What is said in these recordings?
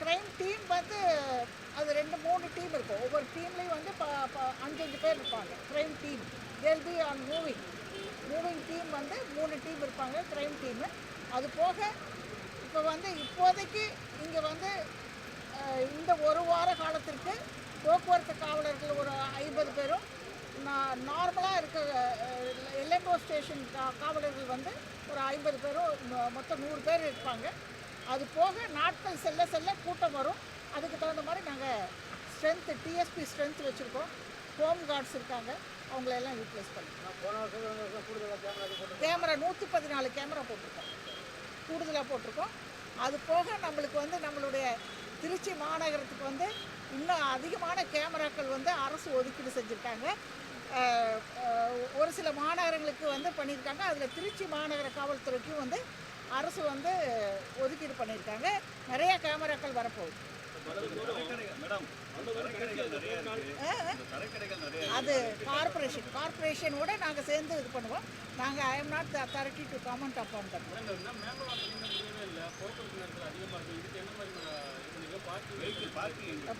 Crime team வந்து அது ரெண்டு மூணு டீம் இருக்கும். ஒவ்வொரு டீம்லேயும் வந்து ப ப- அஞ்சு அஞ்சு பேர் இருப்பாங்க. Crime team they'll be on moving moving team வந்து மூணு டீம் இருப்பாங்க க்ரைம் டீமு அது போக இப்போ வந்து இப்போதைக்கு இங்கே வந்து இந்த ஒரு வார காலத்திற்கு போக்குவரத்து காவலர்கள் ஒரு ஐம்பது பேரும் நான் நார்மலாக இருக்க எல்எம்ஓ ஸ்டேஷன் காவலர்கள் வந்து ஒரு ஐம்பது பேரும் மொத்தம் நூறு பேர் இருப்பாங்க. அது போக நாட்கள் செல்ல செல்ல கூட்டம் வரும். அதுக்கு தகுந்த மாதிரி நாங்கள் ஸ்ட்ரென்த்து டிஎஸ்பி ஸ்ட்ரென்த் வச்சுருக்கோம். ஹோம் கார்ட்ஸ் இருக்காங்க. அவங்களெல்லாம் யூட்டிலைஸ் கூடுதலாக கேமரா நூற்றி பதினாலு கேமரா போட்டிருக்கோம். கூடுதலாக போட்டிருக்கோம். அது போக நம்மளுக்கு வந்து நம்மளுடைய திருச்சி மாநகரத்துக்கு வந்து இன்னும் அதிகமான கேமராக்கள் வந்து அரசு ஒதுக்கீடு செஞ்சுருக்காங்க. ஒரு சில மாநகரங்களுக்கு வந்து பண்ணியிருக்காங்க. அதில் திருச்சி மாநகர காவல்துறைக்கும் வந்து அரசு வந்து ஒதுக்கீடு பண்ணியிருக்காங்க. நிறைய கேமராக்கள் வரப்போகுது. அது கார்பரேஷன் கார்பரேஷனோட நாங்கள் சேர்ந்து இது பண்ணுவோம். நாங்கள் I am not the authority to comment upon that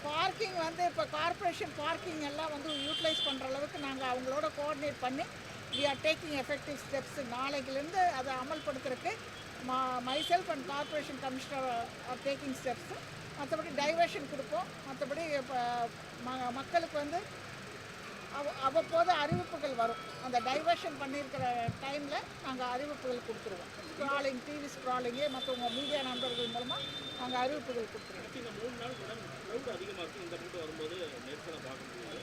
parking வந்து இப்போ கார்ப்பரேஷன் பார்க்கிங் எல்லாம் வந்து யூட்டிலைஸ் பண்ணுற அளவுக்கு நாங்கள் அவங்களோட கோஆர்டினேட் பண்ணி we are taking effective steps நாளைக்குலேருந்து அதை அமல்படுத்துறதுக்கு மா myself and corporation commissioner are taking steps மற்றபடி டைவர்ஷன் கொடுப்போம். மற்றபடி இப்போ மக்களுக்கு வந்து அவ அவ்வப்போது அறிவிப்புகள் வரும். அந்த டைவர்ஷன் பண்ணியிருக்கிற டைமில் நாங்கள் அறிவிப்புகள் கொடுத்துருவோம். ஸ்க்ராலிங் டிவி ஸ்க்ராலிங்கு மற்றவங்க மீடியா நண்பர்கள் மூலமாக நாங்கள் அறிவிப்புகள் கொடுத்துருவோம். இந்த மூணு நாள் அதிகமாக இருக்கும் இந்த வரும்போது பார்க்க முடியாது.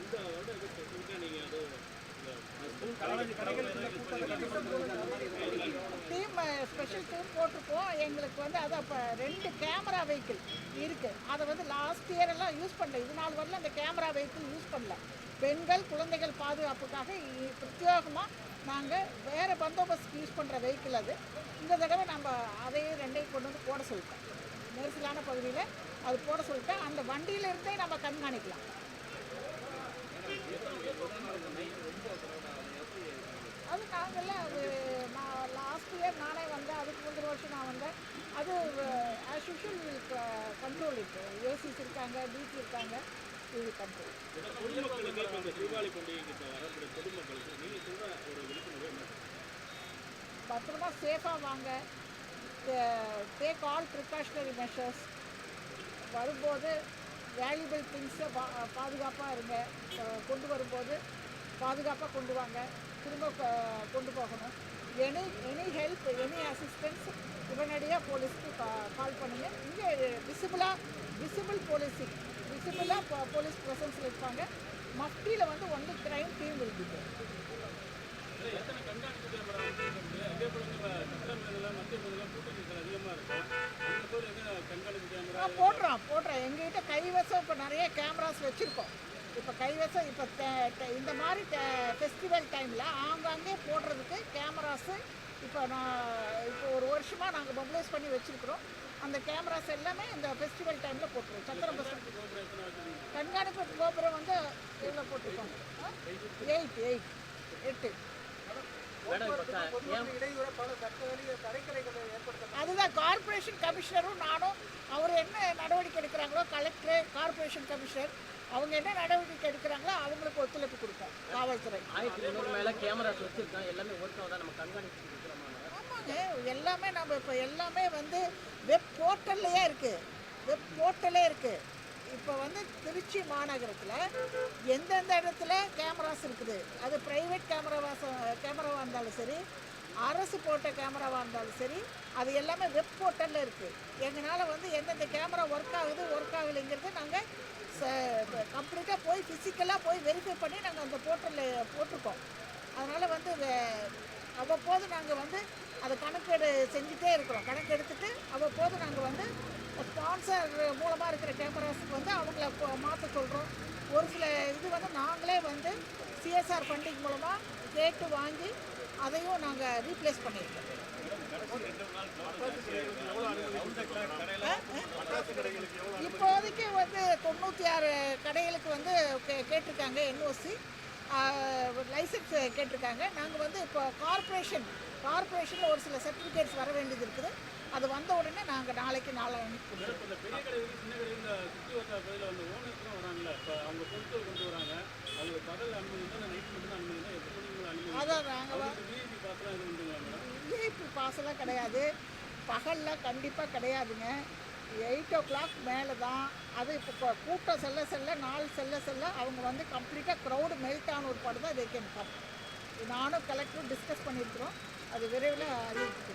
இந்த வருடம் நீங்கள் அது டீம் ஸ்பெஷல் டீம் போட்டிருக்கோம். எங்களுக்கு வந்து அது அப்போ ரெண்டு கேமரா வெஹிக்கிள் இருக்குது அதை வந்து லாஸ்ட் இயர் எல்லாம் யூஸ் பண்ணல. இது நாள் வரல அந்த கேமரா வெஹிக்கிள் யூஸ் பண்ணல. பெண்கள் குழந்தைகள் பாதுகாப்புக்காக இ- பிரத்யேகமாக நாங்கள் வேறு பந்தோபஸ்துக்கு யூஸ் பண்ணுற வெஹிக்கிள் அது. இந்த தடவை நம்ம அதையும் ரெண்டையும் கொண்டு வந்து போட சொல்லிட்டோம். நெரிசலான பகுதியில் அது போட சொல்லிட்டேன் அந்த வண்டியிலிருந்தே நம்ம கண்காணிக்கலாம். அது நாங்கள்லாம் அது நான் லாஸ்ட் இயர் நானே வந்தேன். அதுக்கு முந்தின வருஷம் நான் வந்தேன். அது ஆஸ் யூஷுவல் கண்ட்ரோல் இருக்கு ஏசிஸ் இருக்காங்க டிசி இருக்காங்க இது கண்ட்ரோல் நீங்கள் பத்திரமா சேஃபாக வாங்க. டேக் ஆல் ப்ரிகாஷனரி மெஷர்ஸ் வரும்போது வேல்யூபிள் திங்ஸை பா பாதுகாப்பாக இருங்க. கொண்டு வரும்போது பாதுகாப்பாக கொண்டு வாங்க. திரும்ப கொண்டு போகணும். Any any help any assistance உடனடியாக போலீஸ்க்கு கா கால் பண்ணுங்கள் இங்கே விசிபிளாக விசிபிள் போலீஸிங் விசிபிளாக போலீஸ் ப்ரெசன்ஸில் இருப்பாங்க. மஃப்டியில் வந்து ஒன்லி கிரைம் டீம் இருக்குது எத்தனை கண்காணிப்பு கேமரா வந்து அதே போல் இந்த சட்டமேலாம் மத்திய பகுதியில் கூட்ட நெரிசல் அதிகமாக இருக்கும் அந்த போது எங்கே கண்காணிப்பு கேமரா ஆ போடுறோம் போடுறோம் எங்ககிட்ட கைவசம் இப்போ நிறைய கேமராஸ் வச்சுருக்கோம் இப்போ கைவசம். இப்போ இந்த மாதிரி ஃபெஸ்டிவல் டைமில் ஆங்காங்கே போடுறதுக்கு கேமராஸு இப்போ நான் இப்போ ஒரு வருஷமாக நாங்கள் மொபிலைஸ் பண்ணி வச்சுருக்குறோம். அந்த கேமராஸ் எல்லாமே இந்த ஃபெஸ்டிவல் டைமில் போட்டுருவோம். சத்திரம் பஸ் கண்காணிப்பு கோபுரம் வந்து இதில் போட்டிருக்கோம். எயிட் எயிட் எட்டு. அதுதான் கார்ப்பரேஷன் கமிஷனரும் நானும் அவர் என்ன நடவடிக்கை எடுக்கிறாங்களோ கலெக்டர் கார்ப்பரேஷன் கமிஷனர் அவங்க என்ன நடவடிக்கை எடுக்கிறாங்களோ அவங்களுக்கு ஒத்துழைப்பு கொடுப்போம் காவல்துறை. மேலே கேமராஸ் வச்சுருக்கோம் எல்லாமே ஒர்க் ஆகுதா? நம்ம கண்காணிச்சு ஆமாங்க. எல்லாமே நம்ம இப்போ எல்லாமே வந்து வெப் போர்ட்டல்லையே இருக்குது வெப் போர்ட்டலே இருக்குது இப்போ வந்து திருச்சி மாநகரத்தில் எந்தெந்த இடத்துல கேமராஸ் இருக்குது? அது ப்ரைவேட் கேமராவா கேமராவாக இருந்தாலும் சரி அரசு போட்ட கேமராவாக இருந்தாலும் சரி அது எல்லாமே வெப் போர்ட்டலில் இருக்குது எங்களால் வந்து எந்தெந்த கேமரா ஒர்க் ஆகுது ஒர்க் ஆகலைங்கிறது நாங்கள் கம்ப்ளீட்டாக போய் ஃபிசிக்கலாக போய் வெரிஃபை பண்ணி நாங்கள் அந்த போர்ட்டலில் போட்டிருக்கோம். அதனால் வந்து அவ்வப்போது நாங்கள் வந்து அதை கணக்கெடு செஞ்சுட்டே இருக்கிறோம். கணக்கு எடுத்துகிட்டு அவ்வப்போது நாங்கள் வந்து ஸ்பான்சர் மூலமாக இருக்கிற கேமராஸுக்கு வந்து அவங்கள மாற்ற சொல்கிறோம் ஒரு சில இது வந்து நாங்களே வந்து சிஎஸ்ஆர் ஃபண்டிங் மூலமாக கேட்டு வாங்கி அதையும் நாங்கள் ரீப்ளேஸ் பண்ணியிருக்கோம் இப்போதைக்கு வந்து தொண்ணூற்றி ஆறு கடைகளுக்கு வந்து கே- கேட்டிருக்காங்க என்ஓசி லைசன்ஸ் கேட்டிருக்காங்க. நாங்கள் வந்து இப்போ கார்ப்பரேஷன் கார்ப்பரேஷனில் ஒரு சில சர்டிஃபிகேட்ஸ் வர வேண்டியது இருக்குது. அது வந்த உடனே நாங்கள் நாளைக்கு நாளை கொடுத்துருவோம் மேடம் இப்போ இந்த பெரிய கடை இருக்கு சின்ன கடை இந்த சுற்றி வர பகுதியில் வந்து ஓனர்ஸ்லாம் வராங்கல்ல இப்போ அவங்க பொருட்கள் கொண்டு வராங்க அவங்க பகல் அனுமதி தான் நைட் மட்டும் தான் அனுமதி தான் எப்போ நீங்கள் அனுமதி அதான் நாங்கள் அவங்களுக்கு விஐபி பாஸ்லாம் எதுவும் உண்டுங்களா மேடம் விஐபி பாஸெல்லாம் கிடையாது. பகலில் கண்டிப்பாக கிடையாதுங்க. எயிட் ஓ கிளாக் மேலே தான் அது இப்போ கூட்டம் செல்ல செல்ல நாள் செல்ல செல்ல அவங்க வந்து கம்ப்ளீட்டாக க்ரௌடு மெல்ட் ஆன ஒரு படம் தான் they can நானும் கலெக்டரும் டிஸ்கஸ் பண்ணியிருக்கிறோம். அது விரைவில் அறிவிப்பு